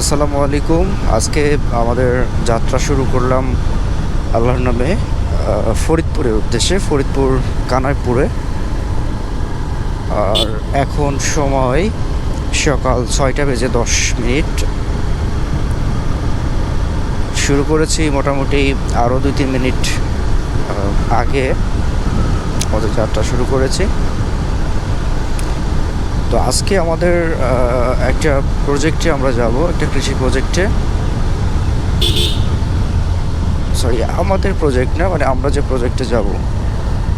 আসসালামু আলাইকুম। আজকে আমাদের যাত্রা শুরু করলাম আল্লাহর নামে ফরিদপুরের উদ্দেশ্যে, ফরিদপুর, কানাইপুরে। আর এখন সময় সকাল ছয়টা বেজে দশ মিনিট। শুরু করেছি মোটামুটি আরও দুই তিন মিনিট আগে আমাদের যাত্রা শুরু করেছি। তো আজকে আমাদের একটা প্রজেক্টে আমরা যাব, একটা কৃষি প্রজেক্টে সরি আমাদের প্রজেক্ট না মানে আমরা যে প্রজেক্টে যাব,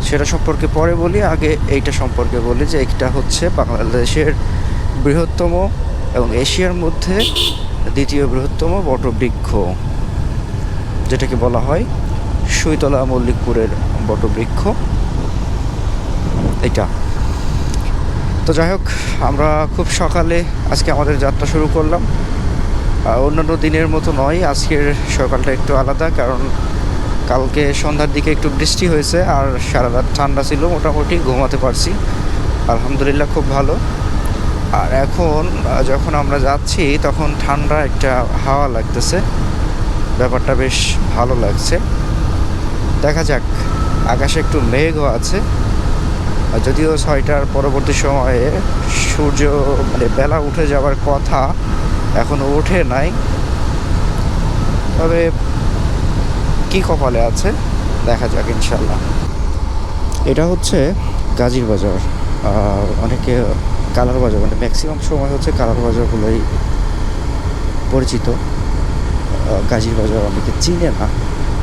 সেটা সম্পর্কে পরে বলি, আগে এইটা সম্পর্কে বলি যে এটা হচ্ছে বাংলাদেশের বৃহত্তম এবং এশিয়ার মধ্যে দ্বিতীয় বৃহত্তম বটবৃক্ষ, যেটাকে বলা হয় সুইতলা মল্লিকপুরের বটবৃক্ষ। এটা। তো যাই হোক, আমরা খুব সকালে আজকে আমাদের যাত্রা শুরু করলাম। অন্যান্য দিনের মতো নয়, আজকের সকালটা একটু আলাদা, কারণ কালকে সন্ধ্যার দিকে একটু বৃষ্টি হয়েছে আর সারা রাত ঠান্ডা ছিল, মোটামুটি ঘুমাতে পারছি। আলহামদুলিল্লাহ খুব ভালো। আর এখন যখন আমরা যাচ্ছি, তখন ঠান্ডা একটা হাওয়া লাগতেছে। ব্যাপারটা বেশ ভালো লাগছে। দেখা যাক, আকাশে একটু মেঘও আছে। যদিও ছয়টার পরবর্তী সময়ে সূর্য মানে বেলা উঠে যাওয়ার কথা এখনও ওঠে নাই। তবে কি কপালে আছে, দেখা যাক ইনশাল্লাহ এটা হচ্ছে গাজীর বাজার। অনেকে কালার বাজার মানে ম্যাক্সিমাম সময় হচ্ছে কালার বাজারগুলোই পরিচিত। গাজীর বাজার অনেকে চিনে না।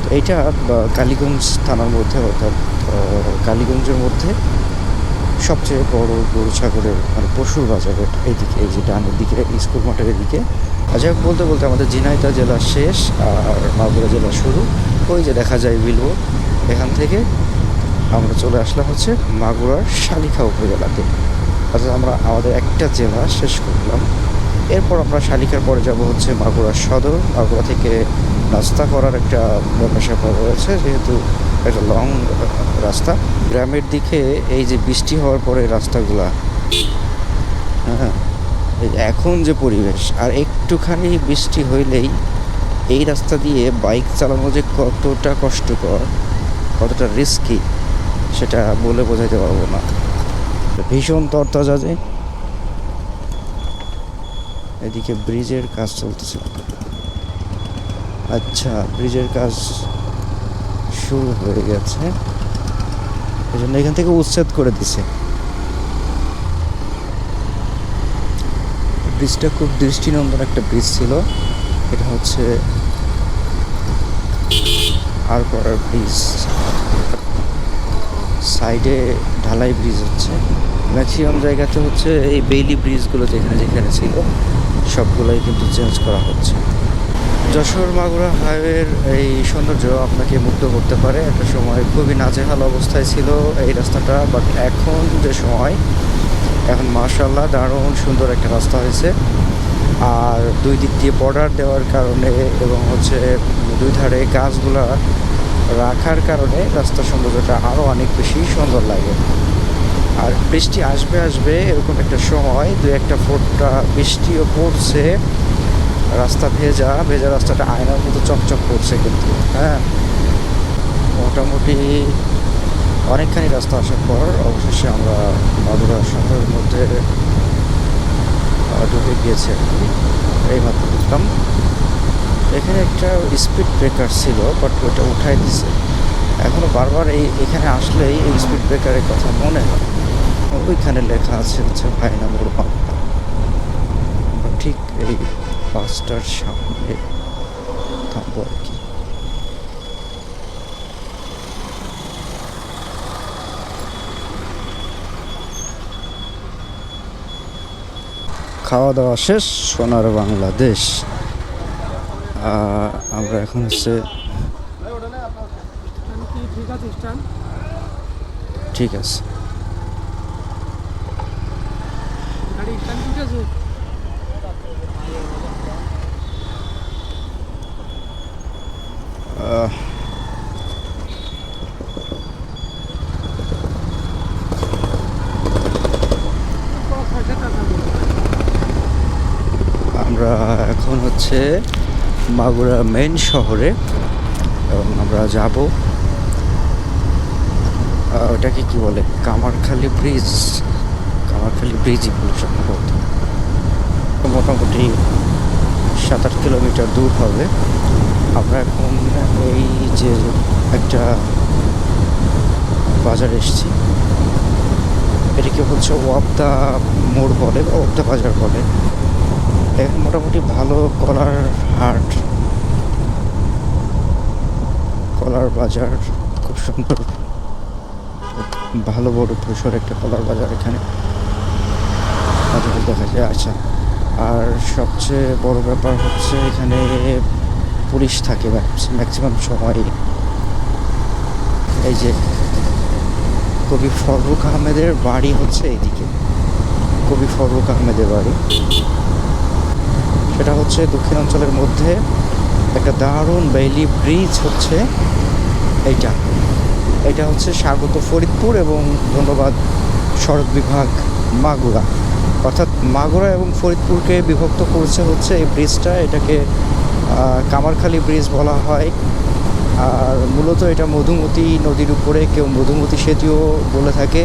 তো এটা কালীগঞ্জ থানার মধ্যে, অর্থাৎ কালীগঞ্জের মধ্যে সবচেয়ে বড় গরু ছাগলের মানে পশুর বাজারের এইদিকে, এই যে ডানের দিকে স্কুল মাঠের এদিকে যাই বলতে বলতে আমাদের ঝিনাইদহ জেলা শেষ আর মাগুরা জেলা শুরু। ওই যে দেখা যায় বিলবো এখান থেকে আমরা চলে আসলাম হচ্ছে মাগুরার শালিখা উপজেলাতে। অর্থাৎ আমরা আমাদের একটা জেলা শেষ করলাম। এরপর আমরা শালিকার পরে যাব হচ্ছে মাগুরা সদর। মাগুরা থেকে নাস্তা করার একটা স্যাপার রয়েছে, যেহেতু একটা লং রাস্তা। গ্রামের দিকে এই যে বৃষ্টি হওয়ার পরে রাস্তাগুলা হ্যাঁ এখন যে পরিবেশ, আর একটুখানি বৃষ্টি হইলেই এই রাস্তা দিয়ে বাইক চালানো যে কতটা কষ্টকর, কতটা রিস্কি সেটা বলে বোঝাইতে পারব না। ভীষণ তরতাজা যে। এদিকে ব্রিজের কাজ চলতেছে। আচ্ছা ব্রিজের কাজ শুরু হয়ে গেছে। এই জন্য এখান থেকে উচ্ছেদ করে দিছে। ব্রিজটা খুব দৃষ্টিনন্দন একটা ব্রিজ ছিল। এটা হচ্ছে আর করার ব্রিজ। সাইডে ঢালাই ব্রিজ হচ্ছে। ম্যাক্সিমাম জায়গাতে হচ্ছে এই বেইলি ব্রিজগুলো যেখানে যেখানে ছিল, সবগুলোই কিন্তু চেঞ্জ করা হচ্ছে। যশোর মাগুরা হাইওয়ের এই সৌন্দর্য আপনাকে মুগ্ধ করতে পারে। একটা সময় খুবই নাজেহাল অবস্থায় ছিল এই রাস্তাটা বাট এখন যে সময়, এখন মার্শাল্লাহ দারুণ সুন্দর একটা রাস্তা হয়েছে। আর দুই দিক দিয়ে বর্ডার দেওয়ার কারণে এবং হচ্ছে দুই ধারে গাছগুলা রাখার কারণে রাস্তার সৌন্দর্যটা আরও অনেক বেশি সুন্দর লাগে। আর বৃষ্টি আসবে আসবে এরকম একটা সময় দু একটা ফোঁটা বৃষ্টিও পড়ছে। রাস্তা ভেজা ভেজা রাস্তাটা আয়নার মতো চকচক করছে কিন্তু হ্যাঁ। মোটামুটি অনেকখানি রাস্তা আসার পর অবশেষে আমরা মাদুরা শহরের মধ্যে ঢুকে গিয়েছে এইমাত্র ঢুকলাম। এখানে একটা স্পিড ব্রেকার ছিল বাট ওটা উঠাই দিছে। এখনও বারবার এই, এখানে আসলেই এই স্পিড ব্রেকারের কথা মনে হয়। ওইখানে লেখা আছে হচ্ছে ভাইনা মোড় বাংলা ঠিক এই বাসটার সামনে থামবো আর কি খাওয়া দাওয়া শেষ সোনার বাংলাদেশ আমরা এখন হচ্ছে ঠিক আছে আমরা এখন হচ্ছে মাগুরা মেন শহরে, এবং আমরা যাব ওটাকে কি বলে? কামারখালি ব্রিজ, কামারখালি ব্রিজই সম্ভবত। মোটামুটি সাত আট কিলোমিটার দূর হবে। আমরা এখন এই যে একটা বাজার এসেছি, এটাকে হচ্ছে ওয়াবদা মোড় বলে, বা ওয়াবদা বাজার বলে। এখানে মোটামুটি ভালো কলার হাট। কলার বাজার খুব সুন্দর। ভালো বড় পরিসর একটা কলার বাজার এখানে। দেখা যায়। আচ্ছা আর সবচেয়ে বড় ব্যাপার হচ্ছে এখানে পুলিশ থাকে ম্যাক্সিমাম সময় এই যে কবি ফররুখ আহমেদের বাড়ি হচ্ছে এইদিকে কবি ফররুখ আহমেদের বাড়ি। সেটা হচ্ছে দক্ষিণাঞ্চলের মধ্যে একটা দারুণ বেইলি ব্রিজ হচ্ছে এইটা। এটা হচ্ছে স্বাগত ফরিদপুর এবং ধন্যবাদ সড়ক বিভাগ মাগুরা। অর্থাৎ মাগুরা এবং ফরিদপুরকে বিভক্ত করছে হচ্ছে এই ব্রিজটা। এটাকে কামারখালী ব্রিজ বলা হয়। আর মূলত এটা মধুমতি নদীর উপরে, কেউ মধুমতি সেতুও বলে থাকে।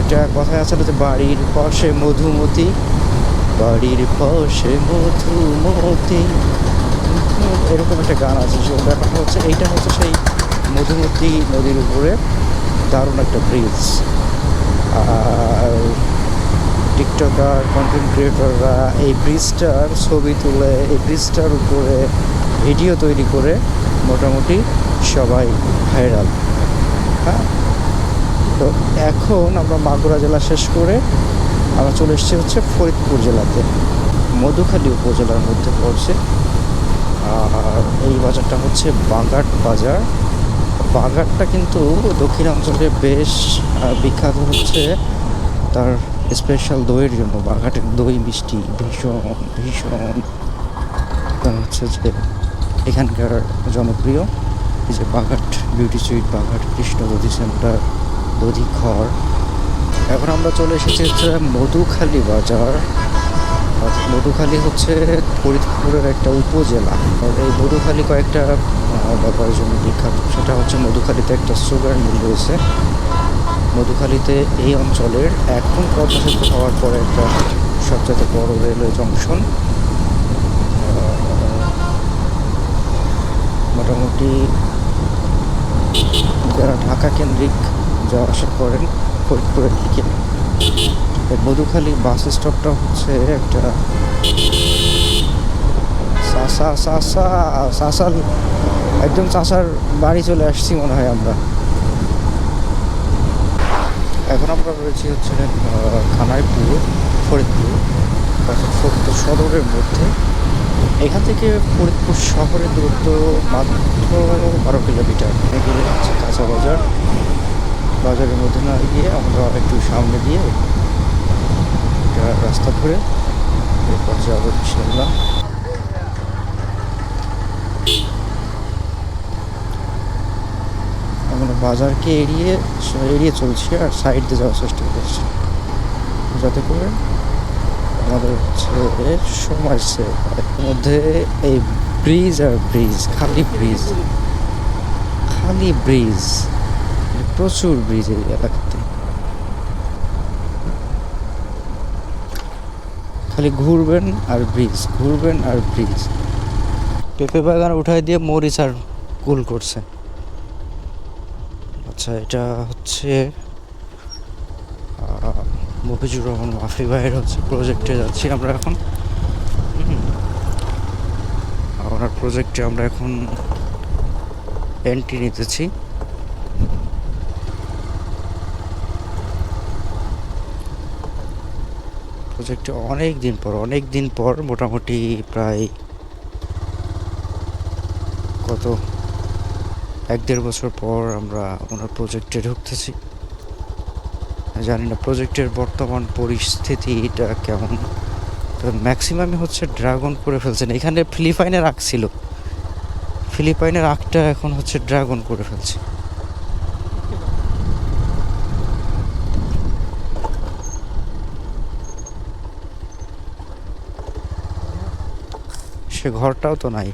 একটা কথায় আছে যে, বাড়ির পাশে মধুমতি, বাড়ির পাশে মধুমতি। এরকম একটা গান আছে সে ব্যাপারটা হচ্ছে, এইটা হচ্ছে সেই মধুমতি নদীর উপরে দারুণ একটা ব্রিজ আর টিকটকার কন্টেন্ট ক্রিয়েটররা এই ব্রিজটার ছবি তুলে, এই ব্রিজটার উপরে ভিডিও তৈরি করে মোটামুটি সবাই ভাইরাল হ্যাঁ? তো এখন আমরা মাগুরা জেলা শেষ করে আমরা চলে এসেছি হচ্ছে ফরিদপুর জেলাতে। মধুখালী উপজেলার মধ্যে পড়ছে। আর এই বাজারটা হচ্ছে বাগাট বাজার। বাগাটটা কিন্তু দক্ষিণাঞ্চলে বেশ বিখ্যাত হচ্ছে তার স্পেশাল দইয়ের জন্য বাঘাটের দই, মিষ্টি, ভীষণ ভীষণ। হচ্ছে যে এখানকার জনপ্রিয় এই যে Baghat beauty sweet, Baghat Krishna Dadhi centre, দধি ঘর। এখন আমরা চলে এসেছি হচ্ছে মধুখালী বাজার। মধুখালী হচ্ছে ফরিদপুরের একটা উপজেলা। এই মধুখালী কয়েকটা ব্যাপারের জন্য বিখ্যাত। সেটা হচ্ছে মধুখালীতে একটা সুগার মিল রয়েছে। মধুখালীতে এই অঞ্চলের এখন সেতু হওয়ার পরে একটা সবচেয়ে বড় রেলওয়ে জংশন। মোটামুটি যারা ঢাকা কেন্দ্রিক যাওয়া আসা করেন, ফরিদপুরের দিকে। মধুখালী বাস স্টপটা হচ্ছে একটা চাষা চাষা চাষার একদম চাষার বাড়ি চলে আসছি মনে হয় আমরা। এখন আমরা রয়েছি হচ্ছে খানাইপুর, ফরিদপুর, অর্থাৎ ফরিদপুর সদরের মধ্যে। এখান থেকে ফরিদপুর শহরের দূরত্ব মাত্র বারো কিলোমিটার। এগিয়ে হচ্ছে কাঁচা বাজার। বাজারের মধ্যে না গিয়ে আমরা একটু সামনে দিয়ে রাস্তা ধরে এরপর যাব ইনশাল্লাহ আমরা বাজারকে এড়িয়ে এড়িয়ে চলছি আর সাইড দিয়ে যাওয়ার চেষ্টা করছি। যাতে করে আমাদের হচ্ছে সময় সেভ মধ্যে এই ব্রিজ আর ব্রিজ খালি ব্রিজ খালি ব্রিজ প্রচুর ব্রিজ এই এলাকাতে। খালি ঘুরবেন আর ব্রিজ ঘুরবেন আর ব্রিজ পেঁপে বাগান উঠাই দিয়ে মরিচ আর কুল করছে। আচ্ছা এটা হচ্ছে মফিজুর রহমান মাফি ভাইয়ের হচ্ছে প্রজেক্টে যাচ্ছি আমরা এখন। ওনার প্রজেক্টে আমরা এখন এন্ট্রি নিতেছি। প্রজেক্টে অনেক দিন পর, অনেক দিন পর মোটামুটি প্রায় কত এক দেড় বছর পর আমরা ওনার প্রজেক্টে ঢুকতেছি। জানি না প্রজেক্টের বর্তমান পরিস্থিতিটা কেমন। তো ম্যাক্সিমামই হচ্ছে ড্রাগন করে ফেলছেন। এখানে ফিলিপাইনের আখ ছিল। ফিলিপাইনের আখটা এখন হচ্ছে ড্রাগন করে ফেলছে। সে ঘরটাও তো নাই।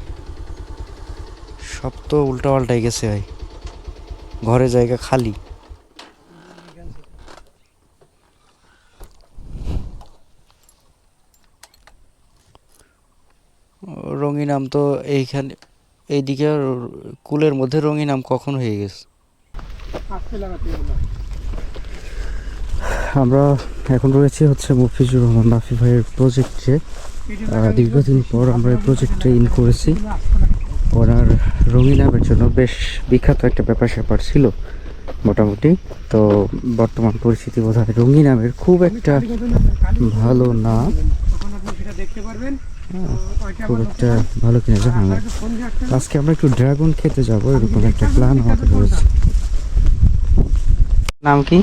সব তো উল্টা পাল্টাই গেছে ভাই। ঘরে জায়গা খালি। রঙিনাম তো এইখানে এইদিকে কুলের মধ্যে রঙিনাম কখন হয়ে গেছে? আমরা এখন রয়েছি হচ্ছে মুফিজুর রহমান বাফি ভাইয়ের প্রজেক্টে দীর্ঘদিন পর আমরা এই প্রজেক্টে ইন করেছি। ওনার রঙিনামের জন্য বেশ বিখ্যাত একটা ব্যাপার স্যাপার ছিল মোটামুটি। তো বর্তমান পরিস্থিতি বোধ হয় রঙিনামের খুব একটা ভালো না। খুব একটা ভালো কিনা জানা না। আজকে আমরা একটু ড্রাগন খেতে যাব এরকম একটা প্ল্যান আমাদের রয়েছে। নাম কি?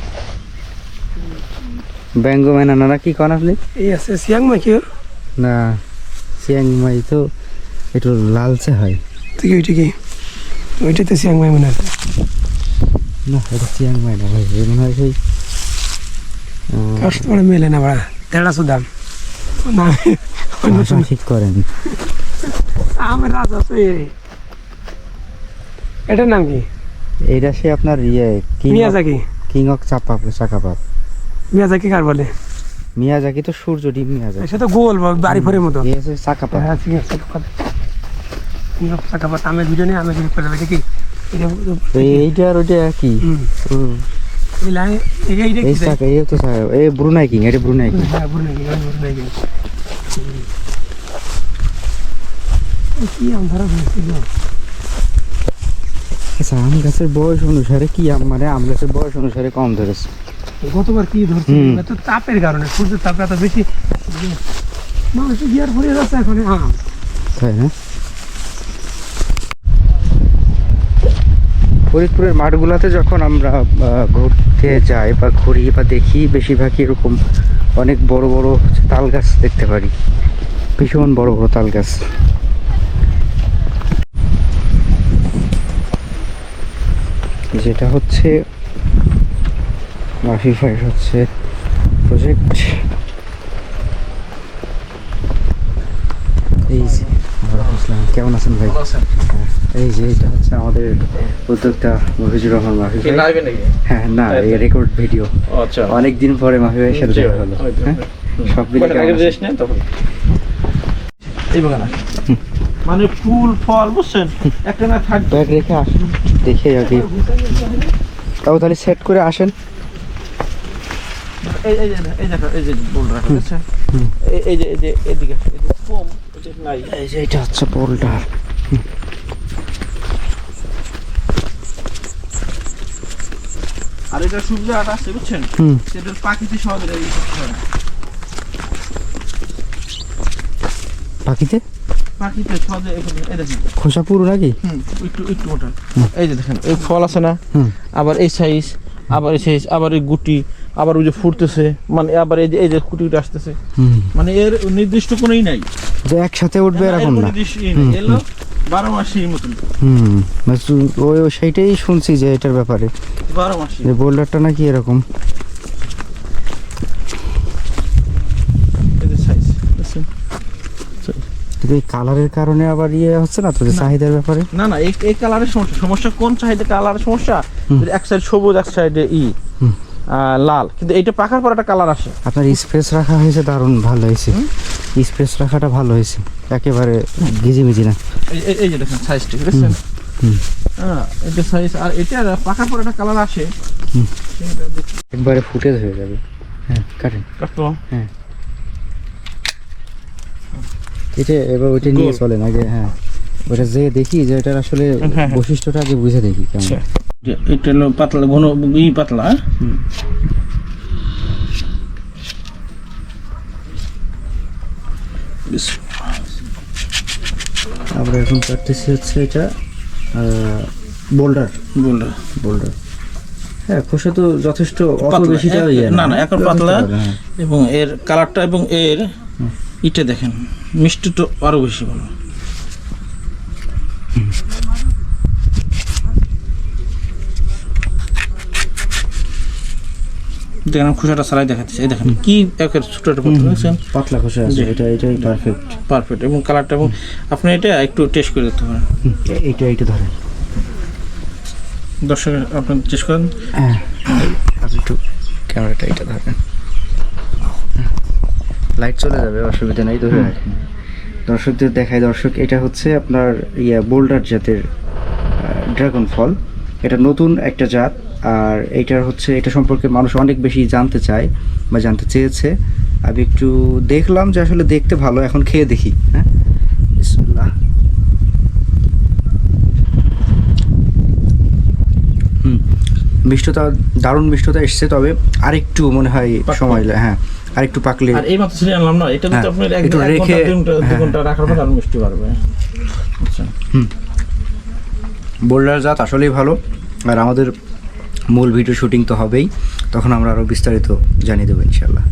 ব্যাঙ্গ ম্যানানা না কি কন আপনি? এই আছে সিয়াং না চিয়াং মাই তো একটু লালচে হয়। ওইটা কি? ওইটাতে সিয়াং মাই মনে আছে না এটা না ভাই এ মনে হয় সেই কাস্টমার মেলে না দেড়শো দাম না ঠিক করেন। আমার রাজা এটার নাম কি? এইটা সে আপনার ইয়ে কিং মিয়াজাকি। কিং অফ চাপা চাকাপাত। মিয়াজাকি কার বলে? মিয়াজাকি তো সূর্য ডিম মিয়াজাকি। সে তো গোল বাড়ি ফোরের মতো। চাকাপাত। হ্যাঁ ঠিক আছে করে দেবে কি এইটা আর ওইটা হুম। ব্রুনাই কিং এটা ব্রুনাই কিং হ্যাঁ কি আম ধরা হয়েছিল আচ্ছা আম গাছের বয়স অনুসারে কি আম? মানে আম গাছের বয়স অনুসারে কম ধরেছে। গতবার কি। তো তাপের কারণে সূর্যের তাপ এত বেশি। মানুষ গিয়ার ভরে যাচ্ছে এখন আম? তাই না? ফরিদপুরের মাঠগুলাতে যখন আমরা ঘুরতে যাই বা ঘুরি বা দেখি, বেশিরভাগই এরকম অনেক বড় বড় তাল গাছ দেখতে পারি। ভীষণ বড় বড় তাল গাছ। যেটা হচ্ছে, মাফি হচ্ছে প্রজেক্ট এই। কেমন আছেন ভাই? এই যে এটা হচ্ছে আমাদের উদ্যোক্তা মফিজুর রহমান ভাই। হ্যাঁ না এই রেকর্ড ভিডিও আচ্ছা। অনেক দিন পরে মাফি ভাইয়ের সাথে দেখা হলো। হ্যাঁ? সব মিলে তখন? এই বাগান মানে ফুল ফল বুঝছেন? একটা না থাকবে ব্যাগ রেখে আসেন দেখে আগে তাও তাহলে সেট করে আসেন। এই এই যে এই দেখো এই যে বল রাখা আছে। এই এই যে এই যে এদিকে এই যে কম এই যে নাই। এই যে এটা হচ্ছে পোলটার আর এটা সূর্য আটা আছে বুঝছেন? হুম। সেটা পাখিতে সহজে পাখিতে? পাখিতে সহজে এখানে এই দেখেন। খোসা পুরো নাকি? একটু একটু মোটা। এই যে দেখেন এই ফল আছে না? আবার এই সাইজ আবার এই সাইজ আবার এই গুটি আবার ওই যে ফুটতেছে মানে আবার এই যে এই যে আসতেছে। মানে এর নির্দিষ্ট কোনোই নাই। যে একসাথে উঠবে এরকম না। বারো মাসের মতন। হুম বাস ওই সেইটাই শুনছি যে এটার ব্যাপারে। বারো মাসে যে বোল্ডারটা নাকি এরকম। এই এই কালারের কারণে আবার ইয়ে হচ্ছে না তো চাহিদার ব্যাপারে? না না এই এই কালারের সমস্যা। সমস্যা কোন চাহিদা? কালারের সমস্যা? এক সাইড সবুজ এক সাইডে ই। লাল। কিন্তু এটা পাকার পর একটা কালার আসে। আপনার স্পেস রাখা হয়েছে দারুণ ভালো হয়েছে। স্পেস রাখাটা ভালো হয়েছে। একেবারে গিজিমিজি না। এই- যে দেখেন সাইজ ঠিক আছে হুম। হ্যাঁ এটা সাইজ আর এটা পাকার পর একটা কালার আসে। একবারে ফুটে হয়ে যাবে। হ্যাঁ কাটেন। কাটতো এটা এবার ওইটা নিয়ে। চলেন আগে হ্যাঁ। ওটা যে দেখি যে এটার আসলে হ্যাঁ, হ্যাঁ। বৈশিষ্ট্যটা আগে বুঝে দেখি কেমন আচ্ছা। এটা হলো পাতলা ঘন ই পাতলা হ্যাঁ? আমরা এখন কাটতেছি হচ্ছে এটা বোল্ডার বলল বোল্ডার হ্যাঁ খোসা তো যথেষ্ট অত বেশিটা না, না, এখন পাতলা। হ্যাঁ। এবং এর কালারটা এবং এর ইটা দেখেন মিষ্টি তো আরও বেশি ভালো দেখেন খোসাটা সারাই দেখাচ্ছি এই দেখেন কি একের ছোট একটা পাথর দেখছেন পাতলা খসে আছে এটা এটাই পারফেক্ট পারফেক্ট এবং কালারটা এবং আপনি এটা একটু টেস্ট করে দেখতে পারেন। এইটা এইটা ধরেন। দর্শক আপনি টেস্ট করেন। হ্যাঁ। আপনি একটু ক্যামেরাটা এটা ধরেন। লাইট চলে যাবে অসুবিধা নেই ধরে রাখেন। দর্শকদের দেখায় দর্শক এটা হচ্ছে আপনার ইয়া বোল্ডার জাতের ড্রাগন ফল এটা নতুন একটা জাত। আর এইটার হচ্ছে এটা সম্পর্কে মানুষ অনেক বেশি জানতে চায় বা জানতে চেয়েছে। আমি একটু দেখলাম যে আসলে দেখতে ভালো এখন খেয়ে দেখি হ্যাঁ? বিসমিল্লাহ। হুম মিষ্টতা দারুণ মিষ্টতা এসছে তবে আরেকটু মনে হয়। সময় লাগে হ্যাঁ আরেকটু পাকলে। আর এই মাত্র আনলাম না এটা হ্যাঁ, কিন্তু আপনার এক রেখে- দুই ঘণ্টা দুই হ্যাঁ, রাখার পর আরও মিষ্টি পারবে আচ্ছা। বোল্ডার জাত আসলেই ভালো আর আমাদের মূল ভিডিও শুটিং তো হবেই তখন আমরা আরও বিস্তারিত জানিয়ে দেবো ইনশাল্লাহ